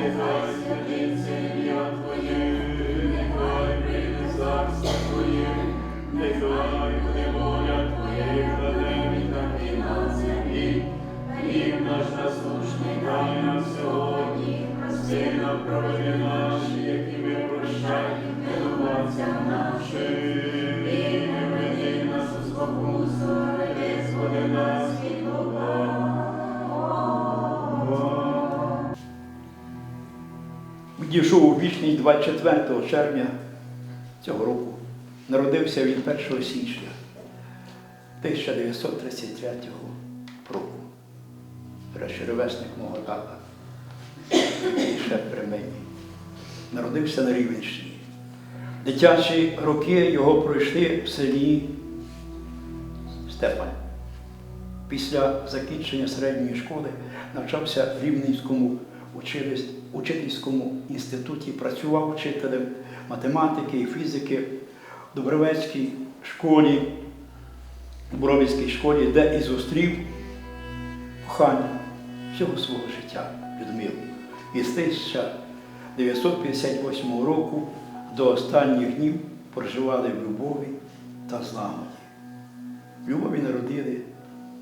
нехай святиться ім'я Твоє, нехай прийде царство Твоє, нехай буде воля Твоя, і на землі. Хліб наш насущний дай нам сьогодні, прости нам наші, які ми прощаємо винуватцям нашим. Дійшов у вічність 24 червня цього року. Народився він 1 січня 1933 року. Речі, мого тата. І ще при мені. Народився на Рівенщині. Дитячі роки його пройшли в селі Степань. Після закінчення середньої школи навчався в Рівненському учительському інституті, працював вчителем математики і фізики в Добровецькій школі, в Боровицькій школі, де і зустрів кохання всього свого життя Людмилу. І з 1958 року до останніх днів проживали в любові та злагоді. В любові народили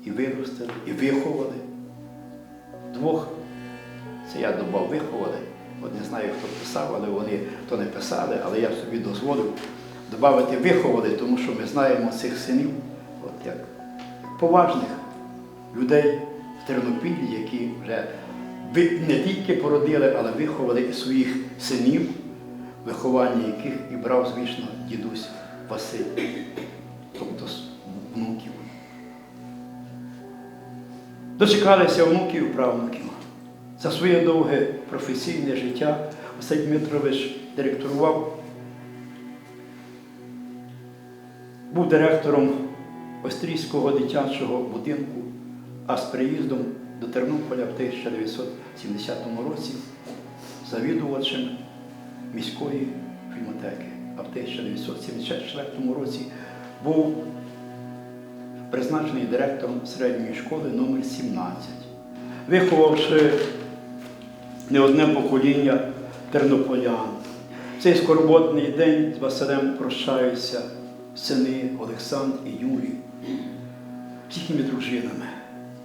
і виростили, і виховали. Двох, це я додав виховали, от не знаю, хто писав, але вони то не писали, але я собі дозволив додати виховали, тому що ми знаємо цих синів, от як поважних людей в Тернопіллі, які вже не тільки породили, але виховали і своїх синів, виховання яких і брав, звісно, дідусь Василь, тобто внуків. Дочекалися внуків і правнуків. За своє довге професійне життя Василь Дмитрович директорував, був директором Острійського дитячого будинку, а з приїздом до Тернополя в 1970 році завідувачем міської фільмотеки, а в 1974 році був призначений директором середньої школи номер 17 виховавши не одне покоління тернополян. В цей скорботний день з Василем прощаються сини Олександр і Юрій з їхніми дружинами.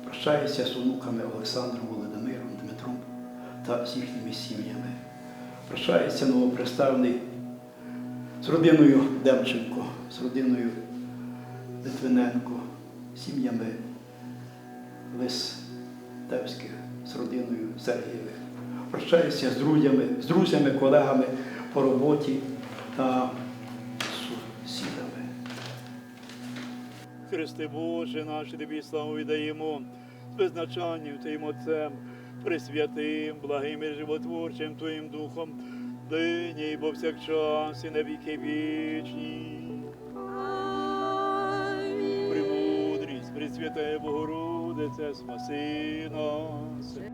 Прощаються з онуками Олександром Володимиром, Дмитром та з їхніми сім'ями. Прощається новоприставний з родиною Демченко, з родиною Литвиненко, сім'ями Лис Листевських, з родиною Сергієвих. Прощаюся з друзями, з друзями, колегами по роботі та сусідами. Христе Боже, наш тобі славу віддаємо з визначанням Твоїм Отцем, присвятим, благим і животворчим Твоїм Духом, нині і повсякчас і на віки вічні. Премудрість, Пресвятая Богородице, спаси нас.